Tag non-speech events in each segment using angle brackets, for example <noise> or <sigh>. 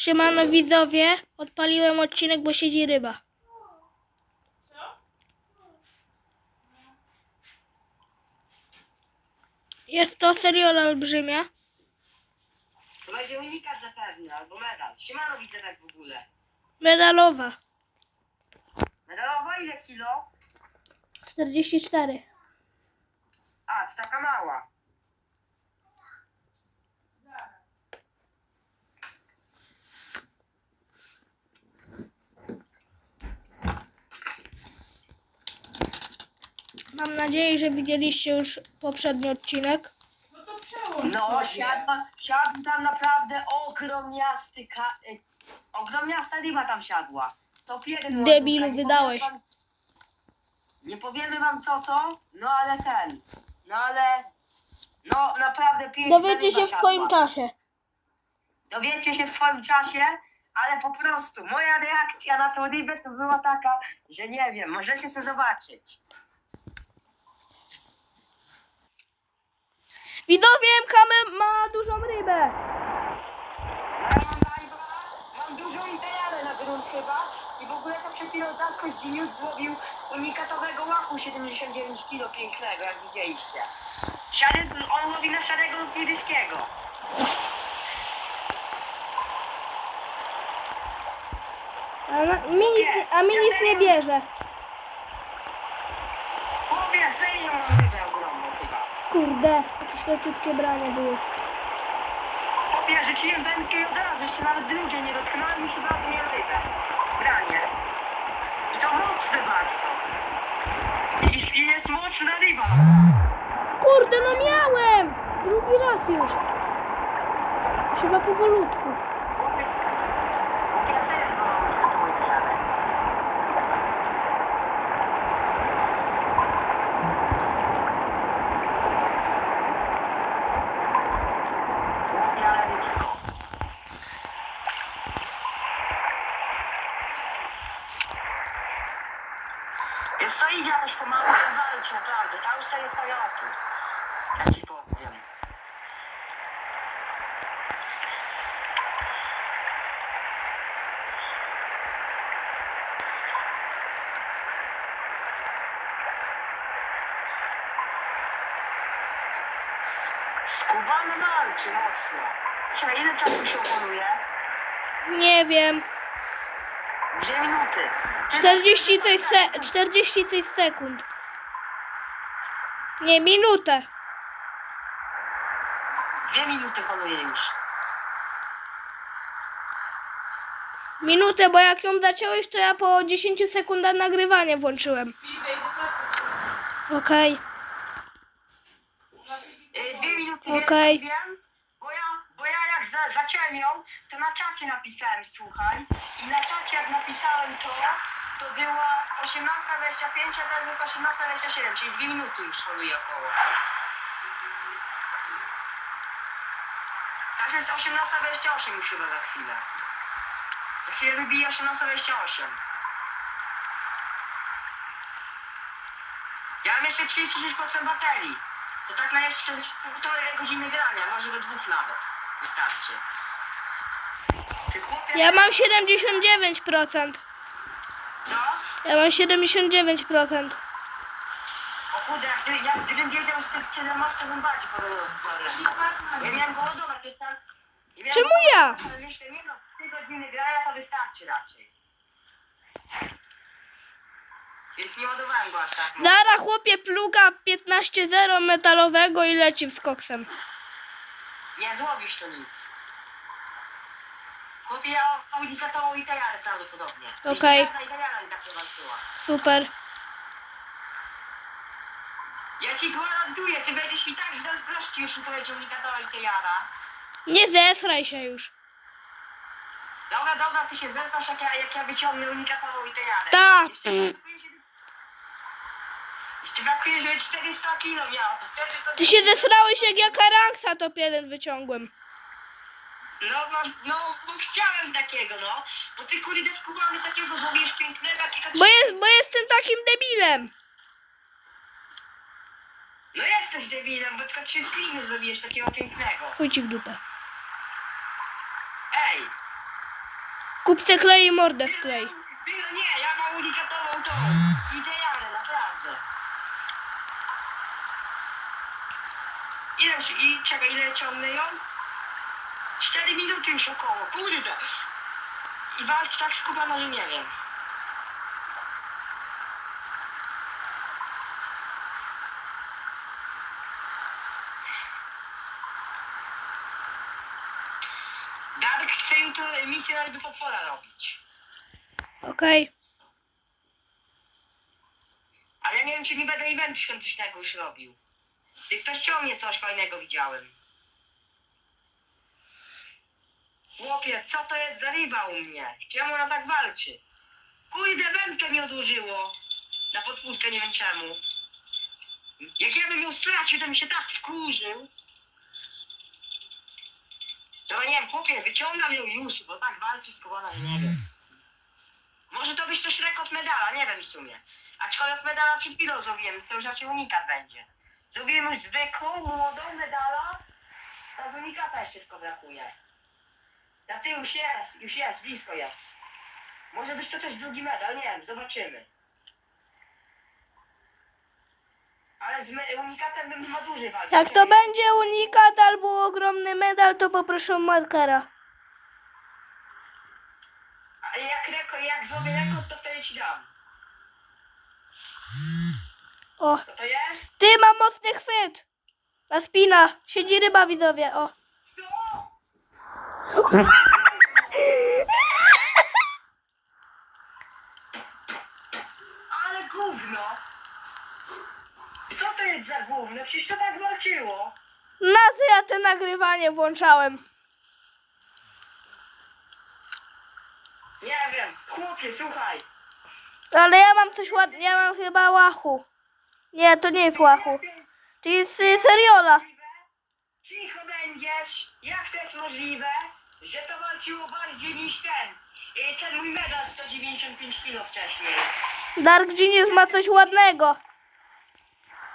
Siemano widzowie, odpaliłem odcinek, bo siedzi ryba. Jest to seriola olbrzymia. To będzie unikat zapewne, albo medal. Siemano widzę tak w ogóle. Medalowa. Medalowa ile kilo? 44. A, to taka mała. Mam nadzieję, że widzieliście już poprzedni odcinek. No, siadła, siadł tam naprawdę ogromniasty ka... y, Ogromniasta ryba tam siadła. To łańcucha. Nie wydałeś. powiemy wam- Nie powiemy wam co to, no ale ten. No ale... No naprawdę piękna Dowiecie ryba się w swoim czasie. Dowiecie się w swoim czasie, ale po prostu moja reakcja na tą rybę to była taka, że nie wiem, możecie sobie zobaczyć. Widzowie, MKM ma dużą rybę. Ja mam live'a, mam dużą idealę na grunt chyba i w ogóle to przed chwilą Darko Zdzinius zrobił unikatowego łachu 79 kg pięknego, jak widzieliście. Siady, on łowi na szarego lub niebieskiego. A, na, mi nic, nie- a mi nic nie bierze. Mam ogromną chyba. Kurde, jakieś leciutkie branie było. Chłopie, rzuciłem wędkę i od razu, jeszcze nawet drugie nie dotknąłem i się bardzo nie rybę. Branie. I to mocne bardzo. I, i jest mocna ryba. Kurde, no miałem! Drugi raz już. Trzeba powolutku. Chłopie, chłopie, ja serio chyba mam unikatową idealę. Chłopie, ale blisko. Idzie już pomału walczy, naprawdę. Ta usta jest na wiatru. Ja ci powiem. Skubany walczy mocno. Słuchaj, ile czasu się opanuje? Nie wiem. Dwie minuty. 40 coś, se 40 coś sekund. Nie, minutę. Dwie minuty panuje już. Minutę, bo jak ją zaciąłeś, to ja po 10 sekundach nagrywanie włączyłem. Okej. Y, Dwie minuty Okej. okay. wiem, bo ja, bo ja jak za, zacząłem ją, to na czacie napisałem, słuchaj. I na czacie jak napisałem to, to była 18.25, a teraz jest 18.27, czyli dwie minuty już panuje około. Teraz jest 18.28 już chyba za chwilę. Za chwilę wybije 18.28. Ja mam jeszcze 36% baterii. To tak na jeszcze półtorej godziny grania, może do dwóch nawet. Wystarczy. Ja mam 79%. Co? Ja mam 79%. O kurde, jak, gdy, jak gdybym wiedział z tych 17, to bym bardziej podobał. Ja miałem głodować, to tak... ja miałem Czemu ja? myślę, nie no, 3 godziny grania to wystarczy raczej. Więc nie ładowałem go aż tak. Zara chłopie pluga 15-0 metalowego i leci z koksem. Nie złowisz to nic. Chłopie, ja audikatową i tajarę prawdopodobnie. Okej. I mi tak walczyła. Super. Ja ci gwarantuję, ty będziesz mi tak zazdrościł, jeśli to będzie unikatowa i. Nie zesraj się już. Dobra, dobra, ty się zezwasz, jak ja, jak ja wyciągnę unikatową i. Tak. Jeszcze brakuje, żeby 400 kilo miała, to wtedy to... Ty się zesrałeś jak ja karanksa top 1 wyciągłem. No, no, no, bo chciałem takiego, no. Bo ty kurde skubany takiego złowisz pięknego. Bo, jest, bo jestem takim debilem. No jesteś debilem, bo tylko trzy screeny zrobiłeś takiego pięknego. Chuj ci w dupę. Ej! Kupce klej i mordę wklej. No nie, ja mam unikatową tą. Idealne, naprawdę. Ile, i czekaj, ile ciągnę ją? 4 minuty już około, kurde. I walcz tak skupiona, że nie wiem. Darek chce jutro misję jakby podpora robić. Okej. Ale nie wiem, czy nie będę event świątecznego już robił. Ty ktoś ciągnie coś fajnego widziałem. Chłopie, co to jest za ryba u mnie? Czemu ona tak walczy? Kurde, wędkę mi odłożyło. Na podpórkę, nie wiem czemu. Jak ja bym ją stracił, to mi się tak wkurzył. To nie wiem, chłopie, wyciągam ją już, bo tak walczy z kowana, że nie wiem. Może to być też rekord medala, nie wiem w sumie. Aczkolwiek medala przed chwilą zrobiłem, z tym raczej unikat będzie. Zrobiłem już zwykłą, młodą medala, to z unikata jeszcze tylko brakuje. Na ty już jest, już jest, blisko jest. Może być to też drugi medal, nie wiem, zobaczymy. Ale z unikatem bym ma dłużej walczył. Jak to będzie unikat albo ogromny medal, to poproszę o markera. A jak, reko, jak zrobię rekord, to wtedy ci dam. O, Co to jest? ty mam mocny chwyt. Na spina. Siedzi ryba widzowie, o. <laughs> Ale gówno! Co to jest za gówno? Przecież to tak walczyło. Na co ja te nagrywanie włączałem? Nie wiem, chłopie, słuchaj. Ale ja mam coś ładnie, ja mam chyba łachu. Nie, to nie jest łachu. To jest y, seriola. Cicho będziesz. Jak to jest możliwe, że to walczyło bardziej niż ten? Y, Ten mój medal 195 kg wcześniej. Dark Genius ma coś ładnego.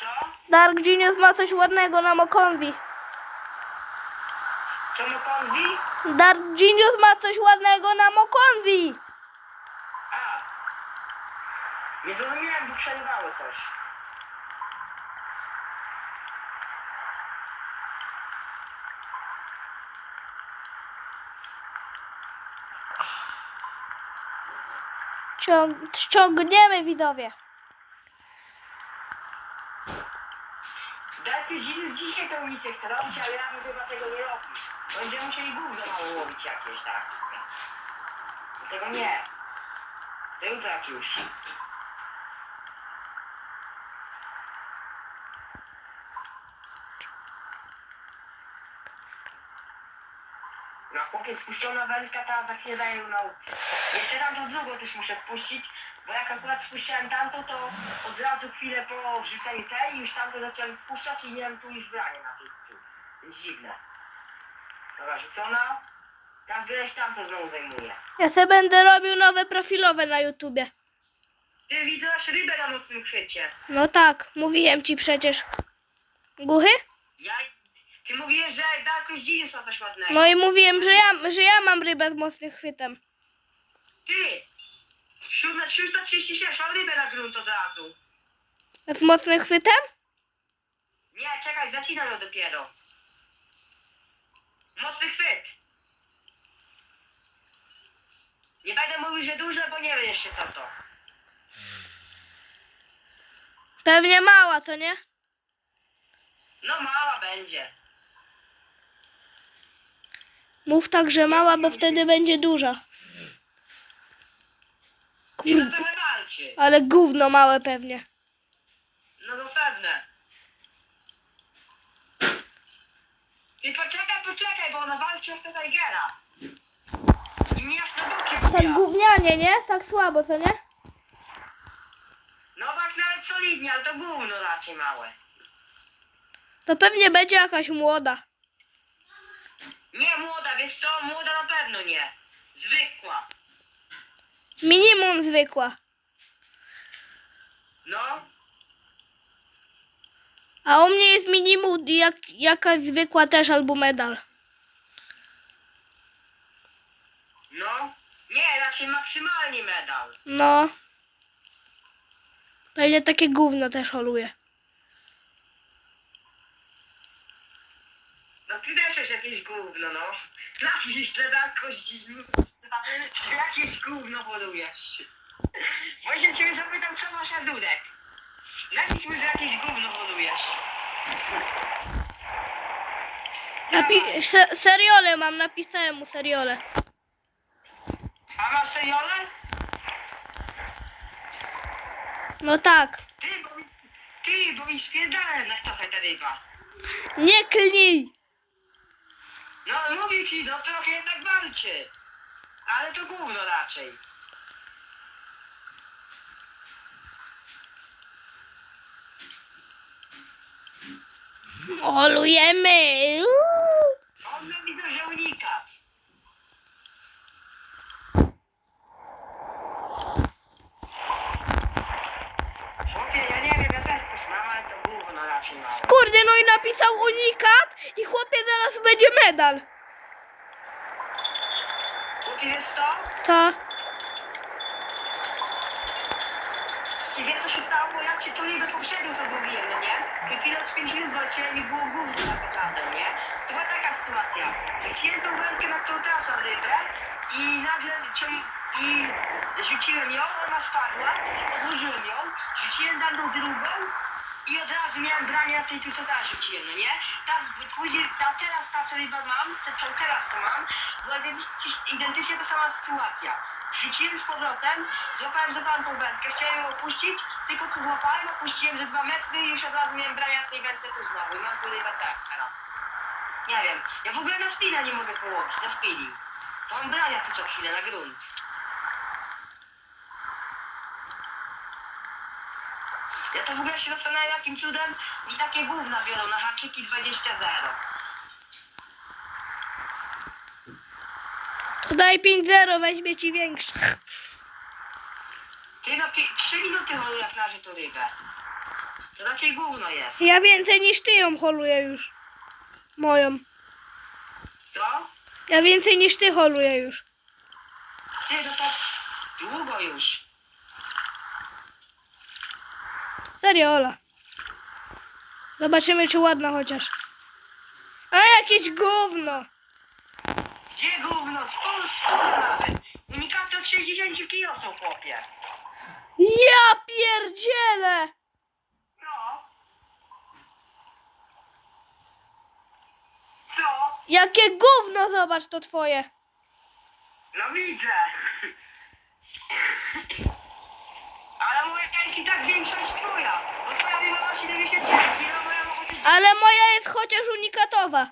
Co? Dark Genius ma coś ładnego na Mokonwi. Co mu konwi? Dark Genius ma coś ładnego na Mokonwi. A. Nie zrozumiałem, bo przerywało coś. Ściągniemy widzowie. Dajcie Zinius dzisiaj tą misję chce robić, ale ja bym chyba tego nie robił. Będziemy musieli gówno mało łowić jakieś, tak? Tego nie. Jutro jak już. Chłopie spuszczona wędka, ta za chwilę daje ją na łódkę. Jeszcze tam tą drugą też muszę spuścić, bo jak akurat spuściłem tamtą, to od razu chwilę po wrzuceniu tej już tamto zacząłem spuszczać i miałem tu już branie na tej tu. Więc dziwne. Dobra, rzucona. Teraz wiesz tamto znowu zajmuje. Ja sobie będę robił nowe profilowe na YouTubie. Ty widzisz rybę na mocnym chwycie. No tak, mówiłem ci przecież. Głuchy? Ja... Ty mówiłeś, że Darko Zdziwisz ma coś ładnego. No i mówiłem, że ja, że ja mam rybę z mocnym chwytem. Ty! 736 mam rybę na grunt od razu. Z mocnym chwytem? Nie, czekaj, zacinam ją dopiero. Mocny chwyt. Nie będę mówił, że duże, bo nie wiem jeszcze co to. Pewnie mała, co nie? No mała będzie. Mów tak, że mała, bo wtedy będzie duża. Kurde, ale gówno małe pewnie. No pewne. Ty poczekaj, poczekaj, bo ona walczy jak ta Tigera. I mi jasno boki Tak gównianie, nie? Tak słabo, co nie? No tak nawet solidnie, ale to gówno raczej małe. To pewnie będzie jakaś młoda. Nie młoda, wiesz co? Młoda na pewno nie. Zwykła. Minimum zwykła. No. A u mnie jest minimum jak, jakaś zwykła też albo medal. No. Nie, raczej maksymalnie medal. No. Pewnie takie gówno też holuje. Ty też jest jakieś gówno, no. Napisz ledarko zdziwnictwa, że jakieś gówno polujesz. Właśnie cię zapytam, co masz na dudek. Napisz mi, że jakieś gówno polujesz. Napi- se- seriole mam, napisałem mu seriole. A masz seriole? No tak. Ty, bo mi, ty, bo mi na trochę ta ryba. Nie klnij! No mówię ci, no trochę jednak walczy. Ale to gówno raczej. Holujemy! Uuu. On nam widzę, że unikat. Chłopie, ja nie wiem, ja też coś mam, ale to gówno raczej mam. Kurde, no i napisał unikat i chłopie zaraz będzie medal. Co? To. I wiesz co się stało, bo jak cię tu niby poprzednio co zrobiłem, no nie? I chwilę od 5 minut walczyłem i było gówno tak naprawdę, nie? To była taka sytuacja. Rzuciłem tą wędkę na tą trasę rybę i nagle ciąg... i rzuciłem ją, ona spadła, odłożyłem ją, rzuciłem daną drugą i od razu miałem branie na tej teraz rzuciłem, no nie? Teraz, później, ta, teraz ta ryba mam, te, teraz co mam, była identycznie, ta sama sytuacja. Rzuciłem z powrotem, złapałem, złapałem tą wędkę, chciałem ją opuścić, tylko co złapałem, opuściłem ze dwa metry i już od razu miałem branie na tej wędce tu znowu i mam rybę tak teraz. Nie wiem, ja w ogóle na spina nie mogę połowić, na spinning. Mam brania tu co chwilę, na grunt. Ja to w ogóle się zastanawiam, jakim cudem mi takie gówna biorą na haczyki 20 0 To daj 5-0, weźmie ci większe. Ty no, ty, 3 minuty holu jak naży to rybę. To raczej gówno jest. Ja więcej niż ty ją holuję już. Moją. Co? Ja więcej niż ty holuję już. Ty, no to długo już. Seriola. Zobaczymy, czy ładna chociaż. A jakieś gówno. Gdzie gówno? Spór, spór nawet. Unikaty od 60 kg są, chłopie. Ja pierdzielę! No. Co? Jakie gówno, zobacz to twoje. No widzę. <laughs> Ale moja jest i tak większa niż twoja. Bo twoja ryba ma 77 kg, moja ma chociaż... Ale moja jest chociaż unikatowa.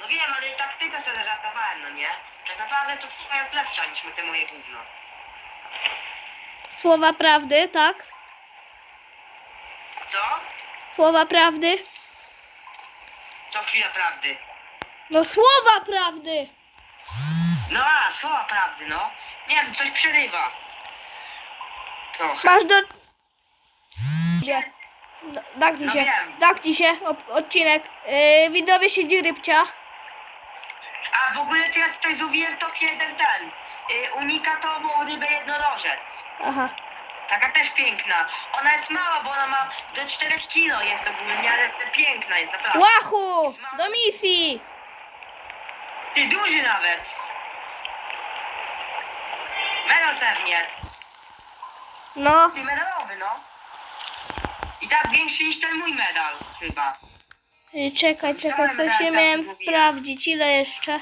No wiem, ale i tak tylko sobie żartowałem, no nie? Tak naprawdę to twoja jest lepsza niż my te moje gówno. Słowa prawdy, tak? Co? Słowa prawdy. Co chwila prawdy. No słowa prawdy. No a, słowa prawdy, no. Nie wiem, coś przerywa. Trochę. Masz do... Nie. No, Daknij No się. wiem. Daknij się. Op- odcinek. Yy, widowie siedzi rybcia. A w ogóle to ja tutaj złowiłem top jeden ten. Y, unikatową rybę jednorożec. Aha. Taka też piękna. Ona jest mała, bo ona ma do 4 kilo jest ogólnie, ale piękna jest naprawdę. Łachu! Do misji! Ty duży nawet. Medal pewnie. No. Ty medalowy, no. I tak większy niż ten mój medal, chyba. Czekaj, czekaj, Chciałem coś się brać, miałem tak mówiłem. sprawdzić. Ile jeszcze?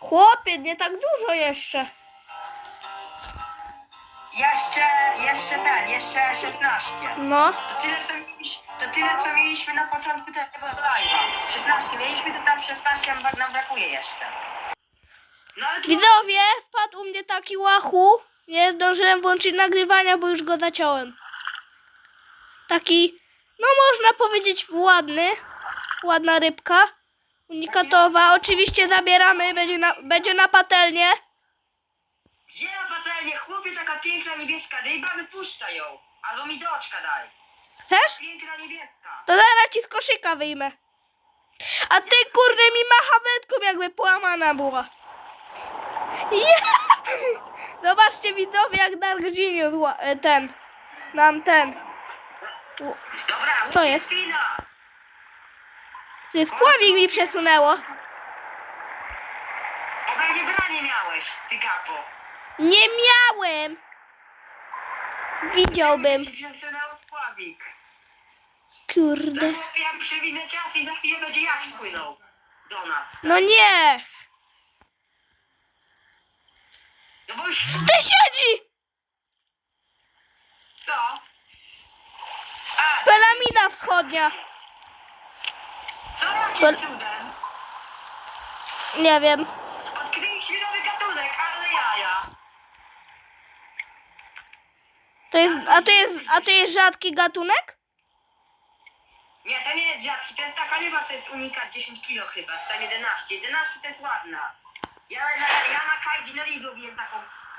Chłopie, nie tak dużo jeszcze. Jeszcze, jeszcze ten, jeszcze 16. No. To tyle, co mieliśmy, to tyle, co mieliśmy na początku tego live'a. 16 mieliśmy, to teraz 16 nam, nam brakuje jeszcze. No ale to... Widzowie, wpadł u mnie taki łachu. Nie zdążyłem włączyć nagrywania, bo już go zaciąłem. Taki, no można powiedzieć ładny. Ładna rybka. Unikatowa. Oczywiście zabieramy, będzie na, będzie na patelnię. Gdzie na patelnię? Chłopie, taka piękna niebieska ryba, wypuszczaj ją. Albo mi do oczka daj. Chcesz? Piękna niebieska. To zaraz ci z koszyka wyjmę. A ty kurde mi macha wędką jakby połamana była. Ja! Zobaczcie widzowie, jak Dark Genius ten, nam ten. Co jest? Spina. To jest pławik mi przesunęło. Obe nie branie miałeś, ty gapo. Nie miałem. Widziałbym. Ci przesunęło pławik. Kurde. No jak przewinę czas i za chwilę będzie jaki płynął do nas. No nie. No bo już... Ty siedzi! Co? Pelamida wschodnia. co jakim Pel- cudem? Nie wiem. Odkryliśmy nowy gatunek, ale jaja. To jest, a to jest, a to jest rzadki gatunek? Nie, to nie jest rzadki, to jest taka ryba, co jest unikat 10 kilo chyba, czy tam 11. 11 to jest ładna. Ja na, ja na Kajdinowi zrobiłem taką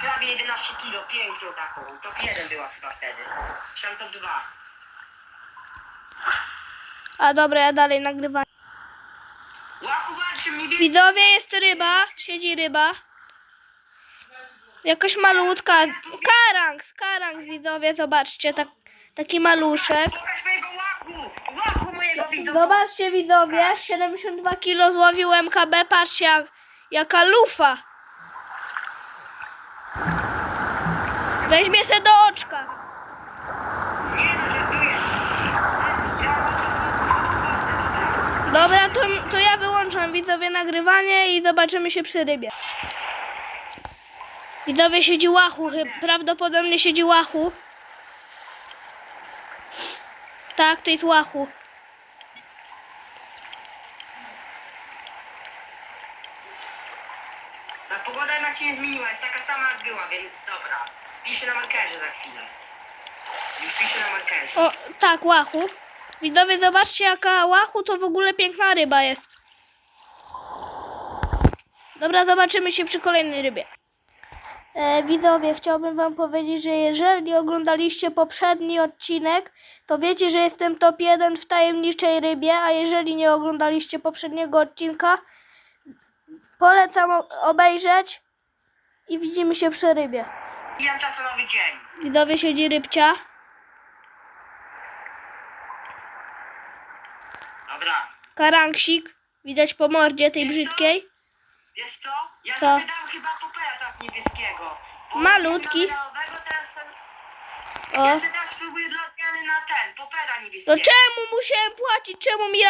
prawie 11 kilo, piękną taką. Top 1 była chyba wtedy. Czy tam top 2. A dobra, ja dalej nagrywam. Widzowie, jest ryba. Siedzi ryba. Jakaś malutka. Karang, karang widzowie, zobaczcie, tak, taki maluszek. Zobaczcie widzowie, 72 kilo złowił MKB, patrzcie jak, jaka lufa. Weźmie se do oczka. Nie no, żartuję. Ja po prostu... Dobra, to, to ja wyłączam widzowie nagrywanie i zobaczymy się przy rybie. Widzowie siedzi łachu, prawdopodobnie siedzi łachu. Tak, to jest łachu. Ta pogoda jednak się nie zmieniła, jest taka sama jak była, więc dobra. Piszę na markerze za chwilę. Już piszę na markerze. O, tak, łachu. Widzowie, zobaczcie jaka łachu to w ogóle piękna ryba jest. Dobra, zobaczymy się przy kolejnej rybie. E, widzowie, chciałbym wam powiedzieć, że jeżeli oglądaliście poprzedni odcinek, to wiecie, że jestem top 1 w tajemniczej rybie, a jeżeli nie oglądaliście poprzedniego odcinka, polecam obejrzeć i widzimy się przy rybie. Mijam czasu nowy dzień. Widzowie, siedzi rybcia. Dobra. Karanksik, widać po mordzie tej Wiesz co? brzydkiej. Wiesz co? Ja Co? sobie dam chyba popera tak niebieskiego. Bo Malutki. minerałowego teraz ten- O. Ja sobie teraz spróbuję dla odmiany na ten, popera To niebieskiego. czemu musiałem płacić? Czemu mi